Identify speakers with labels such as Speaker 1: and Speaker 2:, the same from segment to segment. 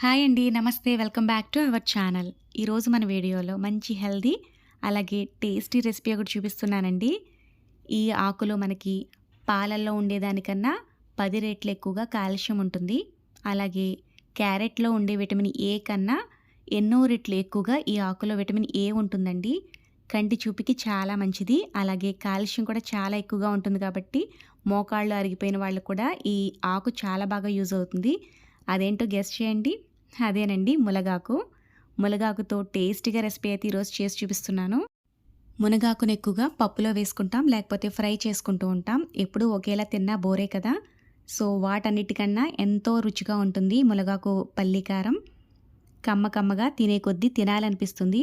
Speaker 1: Hi అండి నమస్తే. Welcome back to our channel. ఈరోజు మన వీడియోలో మంచి హెల్దీ అలాగే టేస్టీ రెసిపీ ఒకటి చూపిస్తున్నానండి. ఈ ఆకులో మనకి పాలల్లో ఉండేదానికన్నా పది రెట్లు ఎక్కువగా కాల్షియం ఉంటుంది. అలాగే క్యారెట్లో ఉండే విటమిన్ ఏ కన్నా ఎన్నో రెట్లు ఎక్కువగా ఈ ఆకులో విటమిన్ ఏ ఉంటుందండి. కంటి చూపుకి చాలా మంచిది. అలాగే కాల్షియం కూడా చాలా ఎక్కువగా ఉంటుంది కాబట్టి మోకాళ్ళు అరిగిపోయిన వాళ్ళు కూడా ఈ ఆకు చాలా బాగా యూజ్ అవుతుంది. అదేంటో గెస్ట్ చేయండి. అదేనండి మునగాకు. మునగాకుతో టేస్టీగా రెసిపీ అయితే ఈరోజు చేసి చూపిస్తున్నాను. మునగాకును ఎక్కువగా పప్పులో వేసుకుంటాం లేకపోతే ఫ్రై చేసుకుంటూ ఉంటాం. ఎప్పుడూ ఒకేలా తిన్నా బోరే కదా. సో వాటన్నిటికన్నా ఎంతో రుచిగా ఉంటుంది మునగాకు పల్లికారం కమ్మ కమ్మగా తినే కొద్దీ తినాలనిపిస్తుంది.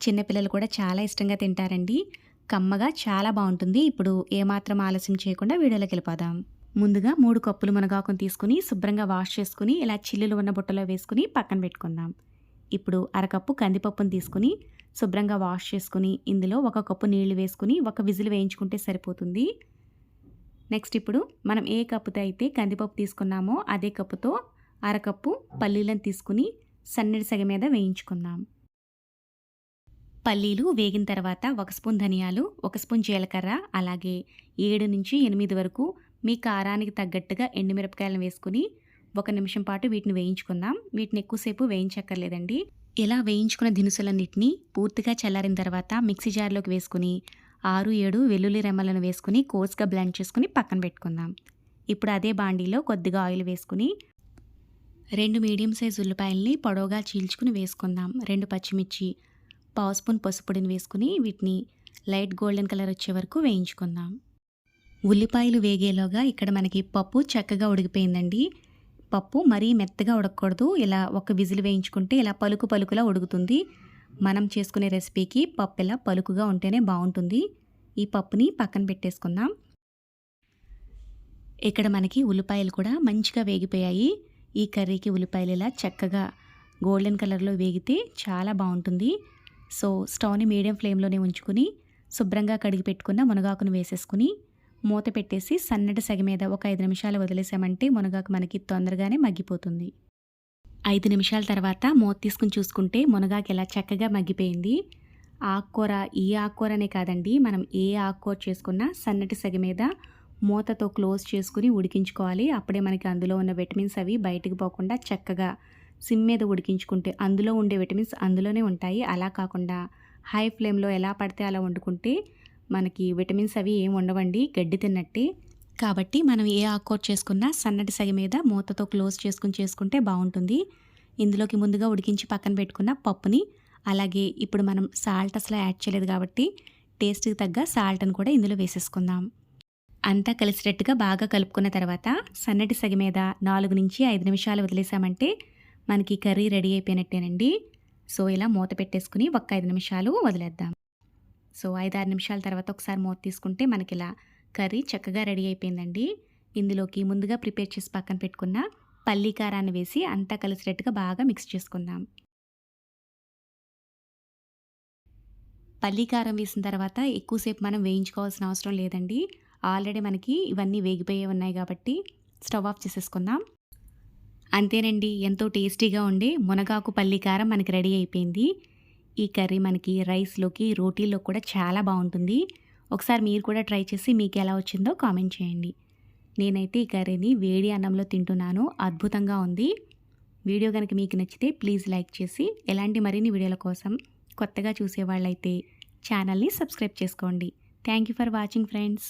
Speaker 1: చిన్నపిల్లలు కూడా చాలా ఇష్టంగా తింటారండి. కమ్మగా చాలా బాగుంటుంది. ఇప్పుడు ఏమాత్రం ఆలస్యం చేయకుండా వీడియోలోకి వెళ్ళిపోదాం. ముందుగా మూడు కప్పులు మునగాకును తీసుకుని శుభ్రంగా వాష్ చేసుకుని ఇలా చిల్లులు ఉన్న బుట్టలో వేసుకుని పక్కన పెట్టుకుందాం. ఇప్పుడు అరకప్పు కందిపప్పును తీసుకుని శుభ్రంగా వాష్ చేసుకుని ఇందులో ఒక కప్పు నీళ్ళు వేసుకుని ఒక విజిల్ వేయించుకుంటే సరిపోతుంది. నెక్స్ట్ ఇప్పుడు మనం ఏ కప్పుతో అయితే కందిపప్పు తీసుకున్నామో అదే కప్పుతో అరకప్పు పల్లీలను తీసుకుని సన్నడి సగ మీద వేయించుకుందాం. పల్లీలు వేగిన తర్వాత ఒక స్పూన్ ధనియాలు ఒక స్పూన్ జీలకర్ర అలాగే ఏడు నుంచి ఎనిమిది వరకు మీ కారానికి తగ్గట్టుగా ఎండుమిరపకాయలను వేసుకుని ఒక నిమిషం పాటు వీటిని వేయించుకుందాం. వీటిని ఎక్కువసేపు వేయించక్కర్లేదండి. ఇలా వేయించుకున్న దినుసులన్నింటినీ పూర్తిగా చల్లారిన తర్వాత మిక్సీ జార్లోకి వేసుకుని ఆరు ఏడు వెల్లుల్లి రెమ్మలను వేసుకుని కోర్స్గా బ్లెండ్ చేసుకుని పక్కన పెట్టుకుందాం. ఇప్పుడు అదే బాండీలో కొద్దిగా ఆయిల్ వేసుకుని రెండు మీడియం సైజ్ ఉల్లిపాయల్ని పొడవుగా చీల్చుకుని వేసుకుందాం. రెండు పచ్చిమిర్చి పావు స్పూన్ పసుపొడిని వేసుకుని వీటిని లైట్ గోల్డెన్ కలర్ వచ్చే వరకు వేయించుకుందాం. ఉల్లిపాయలు వేగేలోగా ఇక్కడ మనకి పప్పు చక్కగా ఉడికిపోయిందండి. పప్పు మరీ మెత్తగా ఉడకకూడదు. ఇలా ఒక విజిల్ వేయించుకుంటే ఇలా పలుకు పలుకులా ఉడుకుతుంది. మనం చేసుకునే రెసిపీకి పప్పు ఇలా పలుకుగా ఉంటేనే బాగుంటుంది. ఈ పప్పుని పక్కన పెట్టేసుకుందాం. ఇక్కడ మనకి ఉల్లిపాయలు కూడా మంచిగా వేగిపోయాయి. ఈ కర్రీకి ఉల్లిపాయలు ఇలా చక్కగా గోల్డెన్ కలర్లో వేగితే చాలా బాగుంటుంది. సో స్టవ్ని మీడియం ఫ్లేమ్లోనే ఉంచుకుని శుభ్రంగా కడిగి పెట్టుకున్న మునగాకును వేసేసుకుని మూత పెట్టేసి సన్నటి సగ మీద ఒక ఐదు నిమిషాలు వదిలేసామంటే మునగాకు మనకి తొందరగానే మగ్గిపోతుంది. ఐదు నిమిషాల తర్వాత మూత తీసుకుని చూసుకుంటే మునగాకు ఎలా చక్కగా మగ్గిపోయింది. ఆకుకూర ఈ ఆకుకూరనే కాదండి మనం ఏ ఆకుకూర చేసుకున్నా సన్నటి సగ మీద మూతతో క్లోజ్ చేసుకుని ఉడికించుకోవాలి. అప్పుడే మనకి అందులో ఉన్న విటమిన్స్ అవి బయటికి పోకుండా చక్కగా సిమ్ మీద ఉడికించుకుంటే అందులో ఉండే విటమిన్స్ అందులోనే ఉంటాయి. అలా కాకుండా హై ఫ్లేమ్లో ఎలా పడితే అలా వండుకుంటే మనకి విటమిన్స్ అవి ఏమి ఉండవండి గడ్డి తిన్నట్టే. కాబట్టి మనం ఏ ఆకుకూర చేసుకున్నా సన్నటి సగ మీద మూతతో క్లోజ్ చేసుకుని చేసుకుంటే బాగుంటుంది. ఇందులోకి ముందుగా ఉడికించి పక్కన పెట్టుకున్న పప్పుని అలాగే ఇప్పుడు మనం సాల్ట్ అసలు యాడ్ చేయలేదు కాబట్టి టేస్ట్కి తగ్గ సాల్ట్ని కూడా ఇందులో వేసేసుకుందాం. అంతా కలిసినట్టుగా బాగా కలుపుకున్న తర్వాత సన్నటి సగ మీద నాలుగు నుంచి ఐదు నిమిషాలు వదిలేసామంటే మనకి కర్రీ రెడీ అయిపోయినట్టేనండి. సో ఇలా మూత పెట్టేసుకుని ఒక్క ఐదు నిమిషాలు వదిలేద్దాం. సో ఐదు ఆరు నిమిషాల తర్వాత ఒకసారి మూత తీసుకుంటే మనకి ఇలా కర్రీ చక్కగా రెడీ అయిపోయిందండి. ఇందులోకి ముందుగా ప్రిపేర్ చేసి పక్కన పెట్టుకున్న పల్లీ కారాన్ని వేసి అంతా కలిసినట్టుగా బాగా మిక్స్ చేసుకుందాం. పల్లీ కారం వేసిన తర్వాత ఎక్కువసేపు మనం వేయించుకోవాల్సిన అవసరం లేదండి. ఆల్రెడీ మనకి ఇవన్నీ వేగిపోయే ఉన్నాయి కాబట్టి స్టవ్ ఆఫ్ చేసేసుకుందాం. అంతేనండి ఎంతో టేస్టీగా ఉండే మునగాకు పల్లి కారం మనకి రెడీ అయిపోయింది. ఈ కర్రీ మనకి రైస్లోకి రోటీల్లో కూడా చాలా బాగుంటుంది. ఒకసారి మీరు కూడా ట్రై చేసి మీకు ఎలా వచ్చిందో కామెంట్ చేయండి. నేనైతే ఈ కర్రీని వేడి అన్నంలో తింటున్నాను. అద్భుతంగా ఉంది. వీడియో కనుక మీకు నచ్చితే ప్లీజ్ లైక్ చేసి ఎలాంటి మరిన్ని వీడియోల కోసం కొత్తగా చూసేవాళ్ళైతే ఛానల్ని సబ్స్క్రైబ్ చేసుకోండి. Thank you for watching friends.